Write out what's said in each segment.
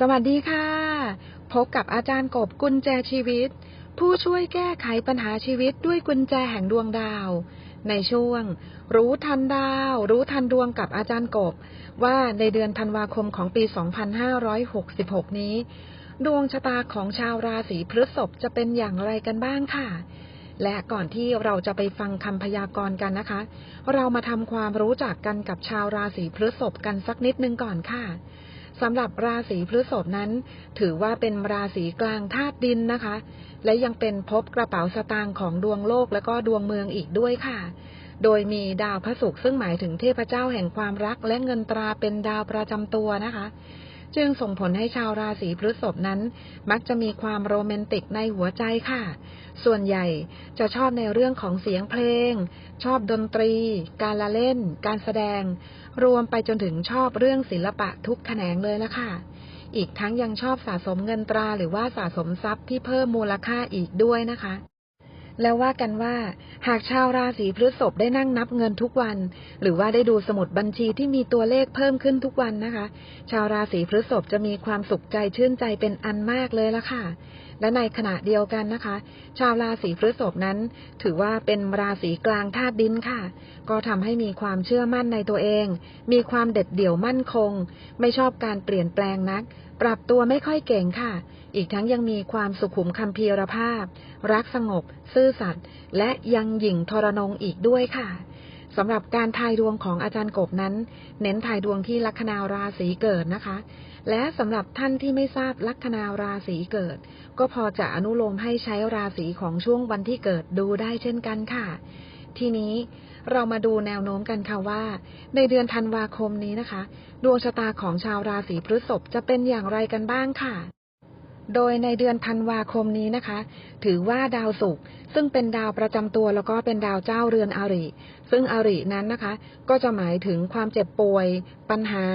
สวัสดีค่ะ พบกับอาจารย์กบกุญแจชีวิต ผู้ช่วยแก้ไขปัญหาชีวิตด้วยกุญแจแห่งดวงดาว ในช่วง รู้ทันดาว รู้ทันดวงกับอาจารย์กบ ว่าในเดือนธันวาคมของปี 2566 นี้ ดวงชะตาของชาวราศีพฤษภจะเป็นอย่างไรกันบ้างค่ะ และก่อนที่เราจะไปฟังคำพยากรณ์กันนะคะ เรามาทำความรู้จักกันกับชาวราศีพฤษภกันสักนิดนึงก่อนค่ะ สำหรับราศีพฤษภนั้น ถือว่าเป็นราศีกลางธาตุดินนะคะ และยังเป็นภพกระเป๋าสตางค์ของดวงโลกและก็ดวงเมืองอีกด้วยค่ะ โดยมีดาวพระศุกร์ซึ่งหมายถึงเทพเจ้าแห่งความรักและเงินตราเป็นดาวประจำตัวนะคะ จึงส่งผลให้ชาวราศีพฤษภนั้น มักจะมีความโรแมนติกในหัวใจค่ะ ส่วนใหญ่จะชอบในเรื่องของเสียงเพลง ชอบดนตรี การละเล่น การแสดง รวมไปจนถึงชอบเรื่องศิลปะทุกแขนงเลยละค่ะ อีกทั้งยังชอบสะสมเงินตราหรือว่าสะสมทรัพย์ที่เพิ่มมูลค่าอีกด้วยนะคะ แล้วว่ากันว่า หากชาวราศีพฤษภได้นั่งนับเงินทุกวัน หรือว่าได้ดูสมุดบัญชีที่มีตัวเลขเพิ่มขึ้นทุกวันนะคะ ชาวราศีพฤษภจะมีความสุขใจชื่นใจเป็นอันมากเลยละค่ะและในขณะเดียวกันนะคะ ชาวราศีพฤษภนั้น ถือว่าเป็นราศีกลางธาตุดินค่ะ ก็ทำให้มีความเชื่อมั่นในตัวเอง มีความเด็ดเดี่ยวมั่นคง ไม่ชอบการเปลี่ยนแปลงนัก ปรับตัวไม่ค่อยเก่งค่ะ อีกทั้งยังมีความสุขุมคัมภีรภาพ รักสงบ ซื่อสัตย์และยังหยิ่งทรนงอีกด้วยค่ะ สำหรับการทายดวงของอาจารย์กบนั้น เน้นทายดวงที่ลัคนาราศีเกิดนะคะ และสำหรับท่านที่ไม่ทราบลัคนาราศีเกิด ก็พอจะอนุโลมให้ใช้ราศีของช่วงวันที่เกิดดูได้เช่นกันค่ะ ทีนี้เรามาดูแนวโน้มกันค่ะว่า ในเดือนธันวาคมนี้นะคะ ดวงชะตาของชาวราศีพฤษภจะเป็นอย่างไรกันบ้างค่ะ โดยในเดือนธันวาคมนี้นะคะ ถือว่าดาวศุกร์ซึ่งเป็นดาวประจำตัวแล้วก็เป็นดาวเจ้าเรือนอริ ซึ่งอรินั้นนะคะ ก็จะหมายถึงความเจ็บป่วย ปัญหา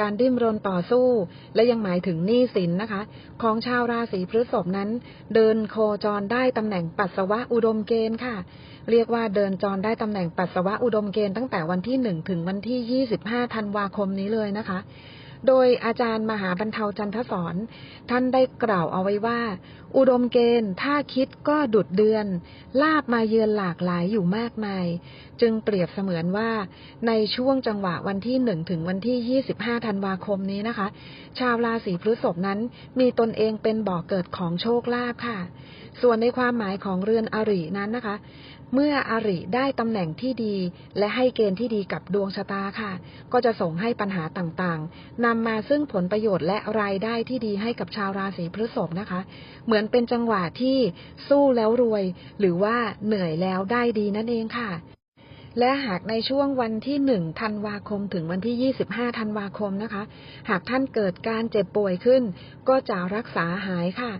การดิ้นรนต่อสู้ และยังหมายถึงหนี้สินนะคะ ของชาวราศีพฤษภนั้น เดินโคจรได้ตำแหน่งปัสสาวะอุดมเกณฑ์ค่ะ เรียกว่าเดินจรได้ตำแหน่งปัสสาวะอุดมเกณฑ์ตั้งแต่วันที่หนึ่งถึงวันที่ยี่สิบห้าธันวาคมนี้เลยนะคะ โดยอาจารย์มหาบรรเทาจันทสอนท่านได้กล่าวเอาไว้ว่า อุดมเกณฑ์ถ้าคิดก็ดุดเดือน ลาบมาเยือนหลากหลายอยู่มากมาย จึงเปรียบเสมือนว่า ในช่วงจังหวะวันที่หนึ่งถึงวันที่ยี่สิบห้าธันวาคมนี้นะคะ ชาวราศีพฤษภนั้นมีตนเองเป็นบ่อกเกิดของโชคลาภค่ะ ส่วนในความหมายของเรือนอรินั้นนะคะ เมื่ออริได้ตำแหน่งที่ดี และให้เกณฑ์ที่ดีกับดวงชะตาค่ะ ก็จะส่งให้ปัญหาต่างๆนำมาซึ่งผลประโยชน์และรายได้ที่ดีให้กับชาวราศีพฤษภนะคะ เหมือนเป็นจังหวะที่สู้แล้วรวย หรือว่าเหนื่อยแล้วได้ดีนั่นเองค่ะ และหากในช่วงวันที่หนึ่งธันวาคมถึงวันที่ยี่สิบห้าธันวาคมนะคะ หากท่านเกิดการเจ็บป่วยขึ้น ก็จะรักษาหายค่ะ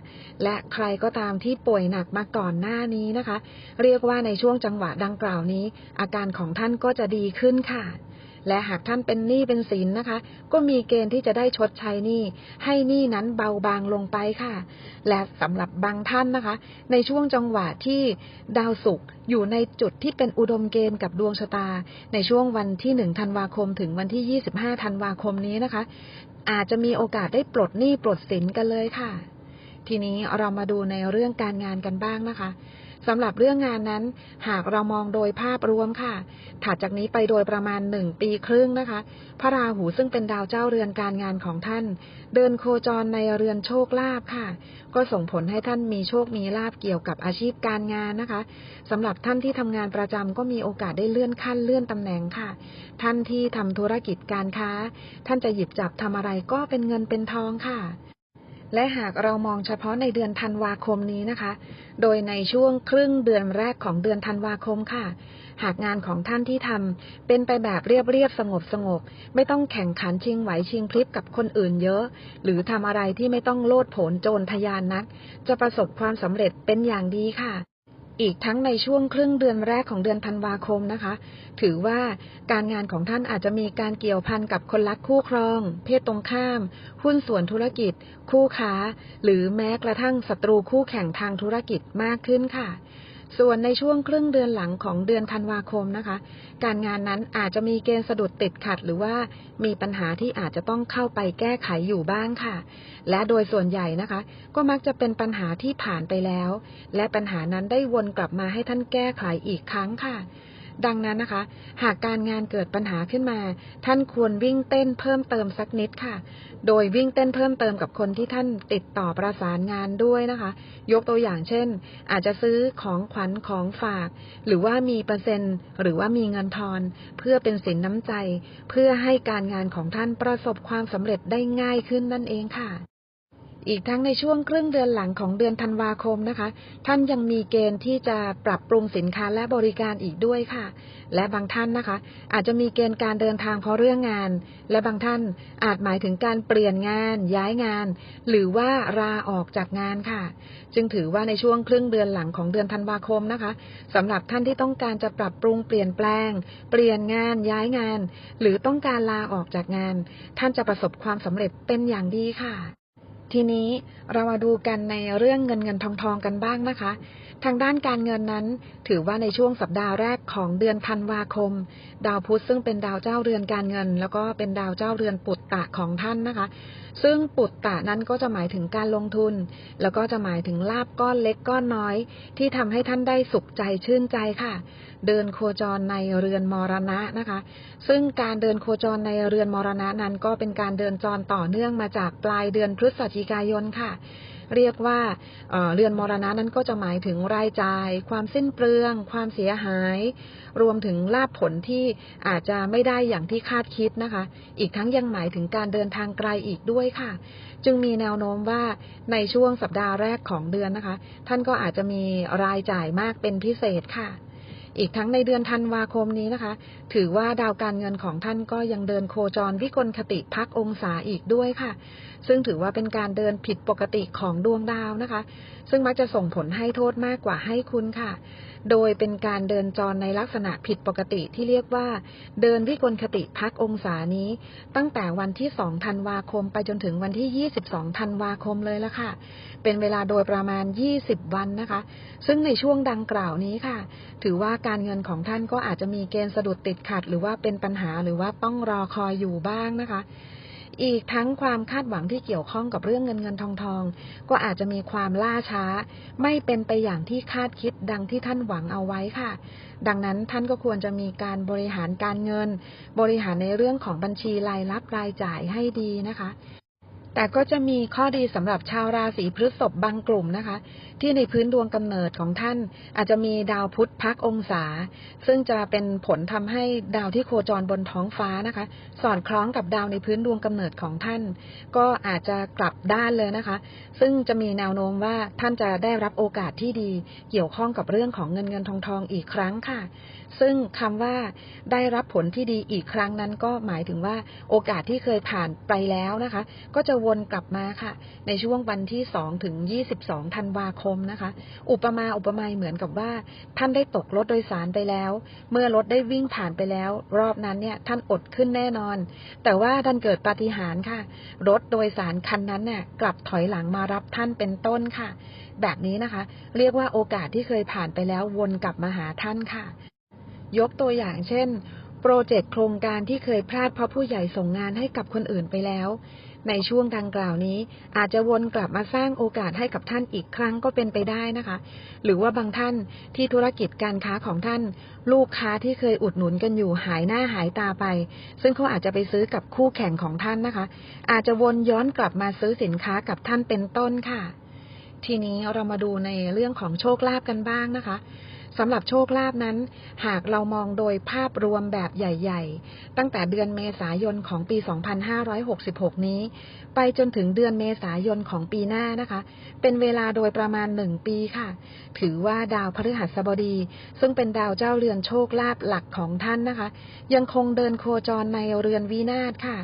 และใครก็ตามที่ป่วยหนักมาก่อนหน้านี้นะคะ เรียกว่าในช่วงจังหวะดังกล่าวนี้ อาการของท่านก็จะดีขึ้นค่ะ และหากท่านเป็นหนี้เป็นสินนะคะ ก็มีเกณฑ์ที่จะได้ชดใช้หนี้ให้หนี้นั้นเบาบางลงไปค่ะ และสำหรับบางท่านนะคะ ในช่วงจังหวะที่ดาวศุกร์อยู่ในจุดที่เป็นอุดมเกณฑ์กับดวงชะตา ในช่วงวันที่หนึ่งธันวาคม ถึงวันที่ยี่สิบห้าธันวาคมนี้นะคะ อาจจะมีโอกาสได้ปลดหนี้ปลดสินกันเลยค่ะ ทีนี้เรามาดูในเรื่องการงานกันบ้างนะคะ สำหรับเรื่องงานนั้น หากเรามองโดยภาพรวมค่ะ ถัดจากนี้ไปโดยประมาณหนึ่งปีครึ่งนะคะ พระราหูซึ่งเป็นดาวเจ้าเรือนการงานของท่าน เดินโคจรในเรือนโชคลาภค่ะ ก็ส่งผลให้ท่านมีโชคมีลาภเกี่ยวกับอาชีพการงานนะคะสำหรับท่านที่ทำงานประจำก็มีโอกาสได้เลื่อนขั้นเลื่อนตำแหน่งค่ะ ท่านที่ทำธุรกิจการค้า ท่านจะหยิบจับทำอะไรก็เป็นเงินเป็นทองค่ะ และหากเรามองเฉพาะในเดือนธันวาคมนี้นะคะ โดยในช่วงครึ่งเดือนแรกของเดือนธันวาคมค่ะ หากงานของท่านที่ทำเป็นไปแบบเรียบเรียบสงบสงบ ไม่ต้องแข่งขันชิงไหวชิงพลิบกับคนอื่นเยอะ หรือทำอะไรที่ไม่ต้องโลดโผนโจรทยานนัก จะประสบความสำเร็จเป็นอย่างดีค่ะ อีกทั้งในช่วงครึ่งเดือนแรกของเดือนธันวาคมนะคะ ถือว่าการงานของท่านอาจจะมีการเกี่ยวพันกับคนรักคู่ครอง เพศตรงข้าม หุ้นส่วนธุรกิจ คู่ค้า หรือแม้กระทั่งศัตรูคู่แข่งทางธุรกิจมากขึ้นค่ะ ส่วนในช่วงครึ่งเดือนหลังของเดือนธันวาคมนะคะ การงานนั้นอาจจะมีเกณฑ์สะดุดติดขัด หรือว่ามีปัญหาที่อาจจะต้องเข้าไปแก้ไขอยู่บ้างค่ะ และโดยส่วนใหญ่นะคะ ก็มักจะเป็นปัญหาที่ผ่านไปแล้ว และปัญหานั้นได้วนกลับมาให้ท่านแก้ไขอีกครั้งค่ะ ดังนั้นนะคะ หากการงานเกิดปัญหาขึ้นมา ท่านควรวิ่งเต้นเพิ่มเติมสักนิดค่ะ โดยวิ่งเต้นเพิ่มเติมกับคนที่ท่านติดต่อประสานงานด้วยนะคะ ยกตัวอย่างเช่น อาจจะซื้อของขวัญของฝาก หรือว่ามีเปอร์เซ็นต์ หรือว่ามีเงินทอน เพื่อเป็นสินน้ำใจ เพื่อให้การงานของท่านประสบความสำเร็จได้ง่ายขึ้นนั่นเองค่ะ อีกทั้งในช่วงครึ่งเดือนหลังของเดือนธันวาคมนะคะ ท่านยังมีเกณฑ์ที่จะปรับปรุงสินค้าและบริการอีกด้วยค่ะ และบางท่านนะคะ อาจจะมีเกณฑ์การเดินทางเพราะเรื่องงาน และบางท่านอาจหมายถึงการเปลี่ยนงาน ย้ายงาน หรือว่าลาออกจากงานค่ะ จึงถือว่าในช่วงครึ่งเดือนหลังของเดือนธันวาคมนะคะสำหรับท่านที่ต้องการจะปรับปรุงเปลี่ยนแปลง เปลี่ยนงานย้ายงาน หรือต้องการลาออกจากงาน ท่านจะประสบความสำเร็จเป็นอย่างดีค่ะ ทีนี้เรามาดูกันในเรื่องเงินเงินทองทองกันบ้างนะคะ ทางด้านการเงินนั้น ถือว่าในช่วงสัปดาห์แรกของเดือนธันวาคม ดาวพุธซึ่งเป็นดาวเจ้าเรือนการเงิน แล้วก็เป็นดาวเจ้าเรือนปุตตะของท่านนะคะ ซึ่งปุตตะนั้นก็จะหมายถึงการลงทุน แล้วก็จะหมายถึงลาบก้อนเล็กก้อนน้อย ที่ทำให้ท่านได้สุขใจชื่นใจค่ะ เดินโคจรในเรือนมรณะนะคะ ซึ่งการเดินโคจรในเรือนมรณะนั้นก็เป็นการเดินจรต่อเนื่องมาจากปลายเดือนพฤศจิกายนค่ะ เรียกว่าเเรือนมรณะนั้นก็จะหมายถึงรายจ่าย ความสิ้นเปลือง ความเสียหาย รวมถึงลาภผลที่อาจจะไม่ได้อย่างที่คาดคิดนะคะ อีกทั้งยังหมายถึงการเดินทางไกลอีกด้วยค่ะ จึงมีแนวโน้มว่าในช่วงสัปดาห์แรกของเดือนนะคะ ท่านก็อาจจะมีรายจ่ายมากเป็นพิเศษค่ะ อีกทั้งในเดือนธันวาคมนี้นะคะ ถือว่าดาวการเงินของท่านก็ยังเดินโคจรวิกลคติพักองศาอีกด้วยค่ะ ซึ่งถือว่าเป็นการเดินผิดปกติของดวงดาวนะคะ ซึ่งมักจะส่งผลให้โทษมากกว่าให้คุณค่ะ โดยเป็นการเดินจรในลักษณะผิดปกติที่เรียกว่า เดินวิกลคติพักองศานี้ ตั้งแต่วันที่ 2 ธันวาคม ไปจนถึงวันที่ 22 ธันวาคมเลยละค่ะ เป็นเวลาโดยประมาณ 20 วันนะคะ ซึ่งในช่วงดังกล่าวนี้ค่ะ ถือว่าการเงินของท่านก็อาจจะมีเกณฑ์สะดุดติดขัด หรือว่าเป็นปัญหาหรือว่าต้องรอคอยอยู่บ้างนะคะ อีกทั้งความคาดหวังที่เกี่ยวข้องกับเรื่องเงินเงินทองทอง ก็อาจจะมีความล่าช้า ไม่เป็นไปอย่างที่คาดคิดดังที่ท่านหวังเอาไว้ค่ะ ดังนั้นท่านก็ควรจะมีการบริหารการเงิน บริหารในเรื่องของบัญชีรายรับรายจ่ายให้ดีนะคะ แต่ก็จะมีข้อดีสำหรับชาวราศีพฤษภบางกลุ่มนะคะ ที่ในพื้นดวงกำเนิดของท่าน อาจจะมีดาวพุธพักองศา ซึ่งจะเป็นผลทำให้ดาวที่โคจรบนท้องฟ้านะคะ สอดคล้องกับดาวในพื้นดวงกำเนิดของท่าน ก็อาจจะกลับด้านเลยนะคะ ซึ่งจะมีแนวโน้มว่าท่านจะได้รับโอกาสที่ดี เกี่ยวข้องกับเรื่องของเงินเงินทองทองอีกครั้งค่ะซึ่งคำว่าได้รับผลที่ดีอีกครั้งนั้นก็หมายถึงว่าโอกาสที่เคยผ่านไปแล้วนะคะ ก็จะวนกลับมาค่ะ ในช่วงวันที่ 2 ถึง 22 ธันวาคมนะคะ อุปมาอุปไมยเหมือนกับว่า ท่านได้ตกรถโดยสารไปแล้ว เมื่อรถได้วิ่งผ่านไปแล้ว รอบนั้นเนี่ยท่านอดขึ้นแน่นอน แต่ว่าท่านเกิดปาฏิหาริย์ค่ะ รถโดยสารคันนั้นเนี่ยกลับถอยหลังมารับท่านเป็นต้นค่ะ แบบนี้นะคะ เรียกว่าโอกาสที่เคยผ่านไปแล้ววนกลับมาหาท่านค่ะ ยกตัวอย่างเช่น โปรเจกต์โครงการที่เคยพลาดเพราะผู้ใหญ่ส่งงานให้กับคนอื่นไปแล้ว ในช่วงดังกล่าวนี้ อาจจะวนกลับมาสร้างโอกาสให้กับท่านอีกครั้งก็เป็นไปได้นะคะ หรือว่าบางท่านที่ธุรกิจการค้าของท่าน ลูกค้าที่เคยอุดหนุนกันอยู่หายหน้าหายตาไป ซึ่งเขาอาจจะไปซื้อกับคู่แข่งของท่านนะคะ อาจจะวนย้อนกลับมาซื้อสินค้ากับท่านเป็นต้นค่ะ ทีนี้เรามาดูในเรื่องของโชคลาภกันบ้างนะคะ สำหรับโชคลาภนั้น หากเรามองโดยภาพรวมแบบใหญ่ ๆ ตั้งแต่เดือนเมษายนของปี 2566 นี้ ไปจนถึงเดือนเมษายนของปีหน้านะคะ เป็นเวลาโดยประมาณหนึ่งปีค่ะ ถือว่าดาวพฤหัสบดี ซึ่งเป็นดาวเจ้าเรือนโชคลาภหลักของท่านนะคะ ยังคงเดินโคจรในเรือนวินาศค่ะ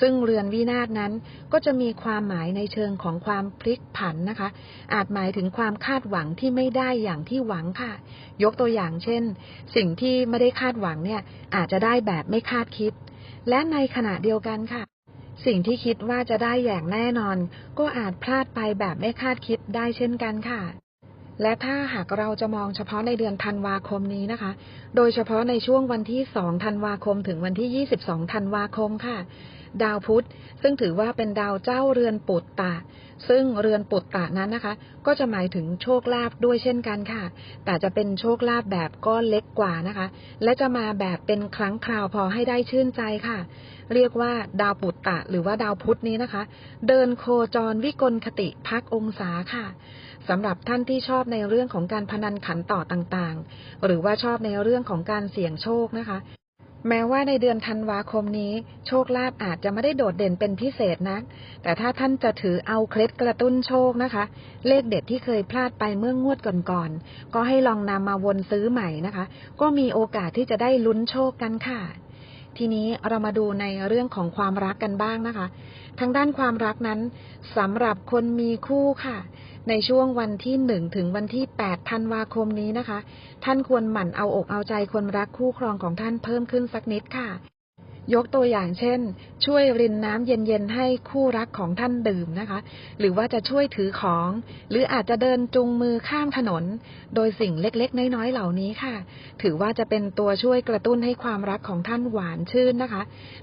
ซึ่งเรือนวินาศนั้นก็จะมีความหมายในเชิงของความพลิกผันนะคะ อาจหมายถึงความคาดหวังที่ไม่ได้อย่างที่หวังค่ะยกตัวอย่างเช่น สิ่งที่ไม่ได้คาดหวังเนี่ยอาจจะได้แบบไม่คาดคิด และในขณะเดียวกันค่ะ สิ่งที่คิดว่าจะได้อย่างแน่นอน ก็อาจพลาดไปแบบไม่คาดคิดได้เช่นกันค่ะ และถ้าหากเราจะมองเฉพาะในเดือนธันวาคมนี้นะคะ โดยเฉพาะในช่วงวันที่ 2 ธันวาคมถึงวันที่ 22 ธันวาคมค่ะ ดาวพุธ ซึ่งถือว่าเป็นดาวเจ้าเรือนปุตตะ ซึ่งเรือนปุตตะนั้นนะคะ ก็จะหมายถึงโชคลาภด้วยเช่นกันค่ะ แต่จะเป็นโชคลาภแบบก้อนเล็กกว่านะคะ และจะมาแบบเป็นครั้งคราวพอให้ได้ชื่นใจค่ะ เรียกว่าดาวปุตตะ หรือว่าดาวพุธนี้นะคะ เดินโคจรวิกลคติพักองศาค่ะสำหรับท่านที่ชอบในเรื่องของการพนันขันต่อต่างๆ หรือว่าชอบในเรื่องของการเสี่ยงโชคนะคะ แม้ว่าในเดือนธันวาคมนี้ โชคลาภอาจจะไม่ได้โดดเด่นเป็นพิเศษนักแต่ถ้าท่านจะถือเอาเคล็ดกระตุ้นโชคนะคะ เลขเด็ดที่เคยพลาดไปเมื่องวดก่อนๆก็ให้ลองนำมาวนซื้อใหม่นะคะ ก็มีโอกาสที่จะได้ลุ้นโชคกันค่ะ ทีนี้เรามาดูในเรื่องของความรักกันบ้างนะคะ ทางด้านความรักนั้นสำหรับคนมีคู่ค่ะ ในช่วงวันที่หนึ่งถึงวันที่แปดธันวาคมนี้นะคะ ท่านควรหมั่นเอาอกเอาใจคนรักคู่ครองของท่านเพิ่มขึ้นสักนิดค่ะ ยกตัวอย่างเช่น ช่วยรินน้ำเย็นๆให้คู่รักของท่านดื่มนะคะ หรือว่าจะช่วยถือของ หรืออาจจะเดินจูงมือข้ามถนน โดยสิ่งเล็กๆ น้อยๆ เหล่านี้ค่ะ ถือว่าจะเป็นตัวช่วยกระตุ้นให้ความรักของท่านหวานชื่นนะคะ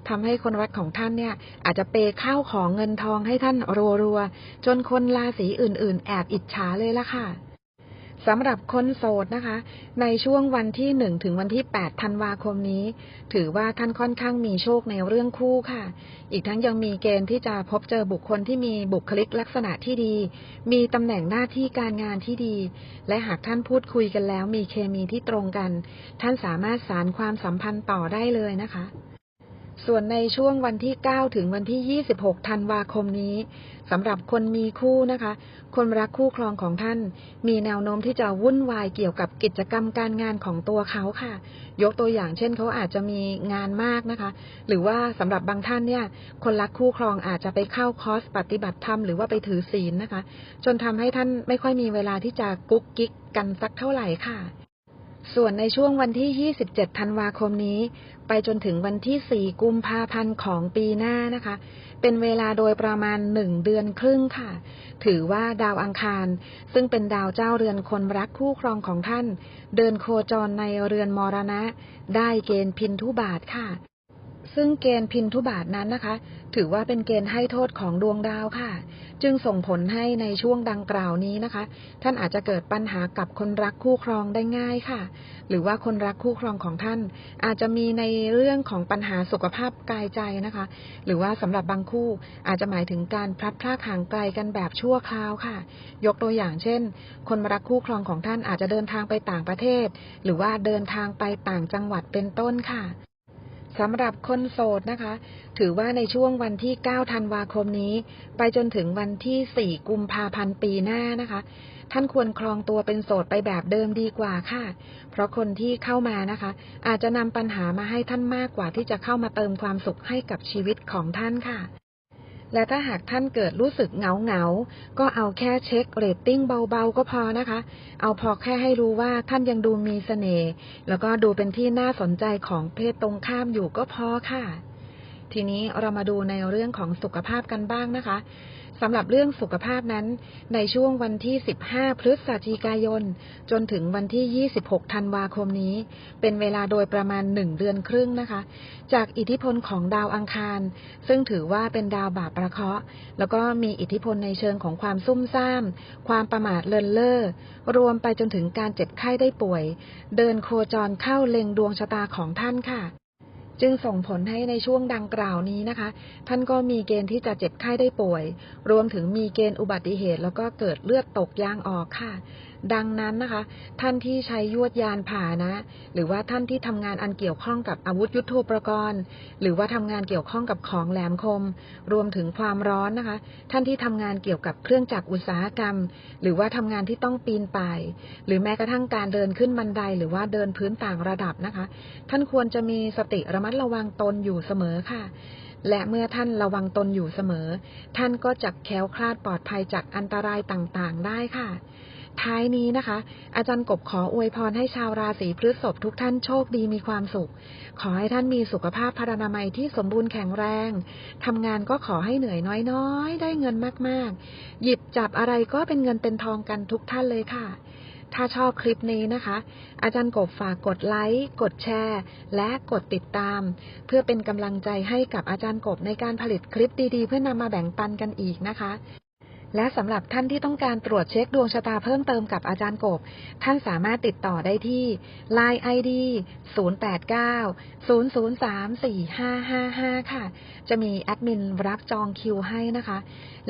ทำให้คนรักของท่านเนี่ย อาจจะเปข้าวของเงินทองให้ท่านรัวๆจนคนราศีอื่น ๆ แอบอิจฉาเลยละค่ะ สำหรับคนโสดนะคะ ในช่วงวันที่หนึ่งถึงวันที่แปดธันวาคมนี้ ถือว่าท่านค่อนข้างมีโชคในเรื่องคู่ค่ะ อีกทั้งยังมีเกณฑ์ที่จะพบเจอบุคคลที่มีบุคลิกลักษณะที่ดี มีตำแหน่งหน้าที่การงานที่ดี และหากท่านพูดคุยกันแล้วมีเคมีที่ตรงกัน ท่านสามารถสารความสัมพันธ์ต่อได้เลยนะคะ ส่วนในช่วงวันที่ 9 ถึงวันที่ 26 ธันวาคมนี้สำหรับคนมีคู่นะคะ คนรักคู่ครองของท่าน มีแนวโน้มที่จะวุ่นวายเกี่ยวกับกิจกรรมการงานของตัวเขาค่ะ ยกตัวอย่างเช่นเขาอาจจะมีงานมากนะคะ หรือว่าสำหรับบางท่านเนี่ย คนรักคู่ครองอาจจะไปเข้าคอร์สปฏิบัติธรรมหรือว่าไปถือศีลนะคะ จนทำให้ท่านไม่ค่อยมีเวลาที่จะกุ๊กกิ๊กกันสักเท่าไหร่ค่ะ ส่วนในช่วงวันที่ 27 ธันวาคมนี้ ไปจนถึงวันที่ 4 กุมภาพันธ์ของปีหน้านะคะ เป็นเวลาโดยประมาณ 1 เดือนครึ่งค่ะ ถือว่าดาวอังคาร ซึ่งเป็นดาวเจ้าเรือนคนรักคู่ครองของท่าน เดินโคจรในเรือนมรณะ ได้เกณฑ์พินทุบาทค่ะ ซึ่งเกณฑ์พินทุบาทนั้นนะคะ ถือว่าเป็นเกณฑ์ให้โทษของดวงดาวค่ะ จึงส่งผลให้ในช่วงดังกล่าวนี้นะคะ ท่านอาจจะเกิดปัญหากับคนรักคู่ครองได้ง่ายค่ะ หรือว่าคนรักคู่ครองของท่าน อาจจะมีในเรื่องของปัญหาสุขภาพกายใจนะคะ หรือว่าสำหรับบางคู่อาจจะหมายถึงการพลัดพรากห่างไกลกันแบบชั่วคราวค่ะ ยกตัวอย่างเช่น คนรักคู่ครองของท่านอาจจะเดินทางไปต่างประเทศ หรือว่าเดินทางไปต่างจังหวัดเป็นต้นค่ะ สำหรับคนโสดนะคะ ถือว่าในช่วงวันที่ 9 ธันวาคมนี้ ไปจนถึงวันที่ 4 กุมภาพันธ์ปีหน้านะคะ ท่านควรครองตัวเป็นโสดไปแบบเดิมดีกว่าค่ะ เพราะคนที่เข้ามานะคะ อาจจะนำปัญหามาให้ท่านมากกว่าที่จะเข้ามาเติมความสุขให้กับชีวิตของท่านค่ะ และถ้าหากท่านเกิดรู้สึกเหงาเหงาๆก็เอาแค่เช็คเรตติ้งเบาๆ ก็พอนะคะ เอาพอแค่ให้รู้ว่าท่านยังดูมีเสน่ห์ แล้วก็ดูเป็นที่น่าสนใจของเพศตรงข้ามอยู่ก็พอค่ะ ทีนี้เรามาดูในเรื่องของสุขภาพกันบ้างนะคะสำหรับเรื่องสุขภาพนั้น ในช่วงวันที่ 15 พฤศจิกายน จนถึงวันที่ 26 ธันวาคมนี้ เป็นเวลาโดยประมาณ 1 เดือนครึ่งนะคะ จากอิทธิพลของดาวอังคาร ซึ่งถือว่าเป็นดาวบาปประเคราะห์แล้วก็มีอิทธิพลในเชิงของความซุ่มซ่าม ความประมาทเลินเล่อรวมไปจนถึงการเจ็บไข้ได้ป่วย เดินโคจรเข้าเล็งดวงชะตาของท่านค่ะ จึงส่งผลให้ในช่วงดังกล่าวนี้นะคะ ท่านก็มีเกณฑ์ที่จะเจ็บไข้ได้ป่วย รวมถึงมีเกณฑ์อุบัติเหตุ แล้วก็เกิดเลือดตกยางออกค่ะ ดังนั้นนะคะ ท่านที่ใช้ยวดยานผ่านะ หรือว่าท่านที่ทำงานอันเกี่ยวข้องกับอาวุธยุโทโธปกรณ์ หรือว่าทำงานเกี่ยวข้องกับของแหลมคม รวมถึงความร้อนนะคะ ท่านที่ทำงานเกี่ยวกับเครื่องจักรอุตสาหกรรม หรือว่าทำงานที่ต้องปีนป่าย หรือแม้กระทั่งการเดินขึ้นบันได หรือว่าเดินพื้นต่างระดับนะคะ ท่านควรจะมีสติระมัดระวังตนอยู่เสมอค่ะและเมื่อท่านระวังตนอยู่เสมอ ท่านก็จะแคล้วคลาดปลอดภัยจากอันตรายต่างๆ ได้ค่ะ ท้ายนี้นะคะ อาจารย์กบขออวยพรให้ชาวราศีพฤษภทุกท่านโชคดีมีความสุข ขอให้ท่านมีสุขภาพพรรณนามัยที่สมบูรณ์แข็งแรงทำงานก็ขอให้เหนื่อยน้อยๆ ได้เงินมากๆ หยิบจับอะไรก็เป็นเงินเป็นทองกันทุกท่านเลยค่ะ ถ้าชอบคลิปนี้นะคะ อาจารย์กบฝากกดไลค์ กดแชร์ และกดติดตาม เพื่อเป็นกำลังใจให้กับอาจารย์กบในการผลิตคลิปดีๆ เพื่อนำมาแบ่งปันกันอีกนะคะ และสำหรับท่านที่ต้องการตรวจเช็คดวงชะตาเพิ่มเติมกับอาจารย์กบ ท่านสามารถติดต่อได้ที่ Line ID 089 003 4555 ค่ะ จะมีแอดมินรับจองคิวให้นะคะ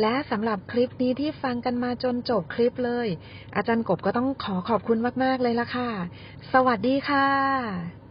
และสำหรับคลิปนี้ที่ฟังกันมาจนจบคลิปเลย อาจารย์กบก็ต้องขอขอบคุณมาก ๆ เลยละค่ะ สวัสดีค่ะ